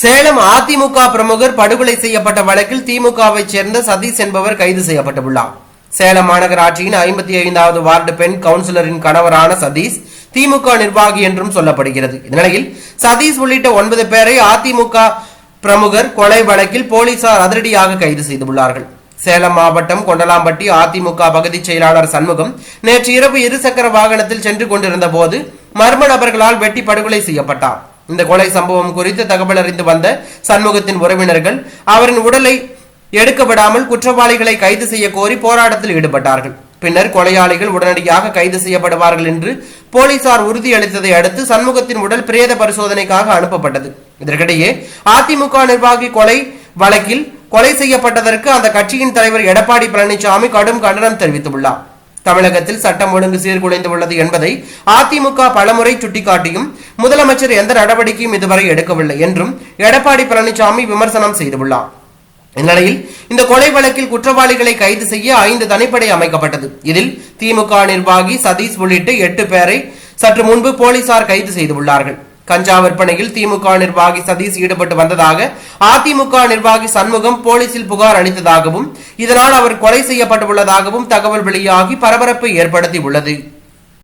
சேலம் அதிமுக பிரமுகர் படுகொலை செய்யப்பட்ட வழக்கில் திமுகவை சேர்ந்த சதீஷ் என்பவர் கைது செய்யப்பட்டுள்ளார். சேலம் மாநகராட்சியின் ஐம்பத்தி ஐந்தாவது வார்டு பெண் கவுன்சிலரின் கணவரான சதீஷ் திமுக நிர்வாகி என்றும் சொல்லப்படுகிறது. இந்நிலையில் சதீஷ் உள்ளிட்ட ஒன்பது பேரை அதிமுக பிரமுகர் கொலை வழக்கில் போலீசார் அதிரடியாக கைது செய்துள்ளார்கள். சேலம் மாவட்டம் கொண்டலாம்பட்டி அதிமுக பகுதி செயலாளர் சண்முகம் நேற்று இரவு இருசக்கர வாகனத்தில் சென்று கொண்டிருந்த போது மர்ம நபர்களால் வெட்டி படுகொலை செய்யப்பட்டார். இந்த கொலை சம்பவம் குறித்து தகவல் அறிந்து வந்த சண்முகத்தின் உறவினர்கள் அவரின் உடலை எடுக்கப்படாமல் குற்றவாளிகளை கைது செய்ய கோரி போராட்டத்தில் ஈடுபட்டார்கள். பின்னர் கொலையாளிகள் உடனடியாக கைது செய்யப்படுவார்கள் என்று போலீசார் உறுதியளித்ததை அடுத்து சண்முகத்தின் உடல் பிரேத பரிசோதனைக்காக அனுப்பப்பட்டது. இதற்கிடையே அதிமுக நிர்வாகி கொலை வழக்கில் கொலை செய்யப்பட்டதற்கு அந்த கட்சியின் தலைவர் எடப்பாடி பழனிசாமி கடும் கண்டனம் தெரிவித்துள்ளார். தமிழகத்தில் சட்டம் ஒழுங்கு சீர்குலைந்து உள்ளது என்பதை அதிமுக பலமுறை சுட்டிக்காட்டியும் முதலமைச்சர் எந்த நடவடிக்கையும் இதுவரை எடுக்கவில்லை என்றும் எடப்பாடி பழனிசாமி விமர்சனம் செய்துள்ளார். இந்நிலையில் இந்த கொலை வழக்கில் குற்றவாளிகளை கைது செய்ய ஐந்து தனிப்படை அமைக்கப்பட்டது. இதில் திமுக நிர்வாகி சதீஷ் உள்ளிட்ட எட்டு பேரை சற்று முன்பு போலீசார் கைது செய்துள்ளார்கள் கஞ்சா விற்பனையில் திமுக நிர்வாகி சதீஷ் ஈடுபட்டு வந்ததாக அதிமுக நிர்வாகி சண்முகம் போலீசில் புகார் அளித்ததாகவும் இதனால் அவர் கொலை செய்யப்பட்டுள்ளதாகவும் தகவல் வெளியாகி பரபரப்பை ஏற்படுத்தி உள்ளது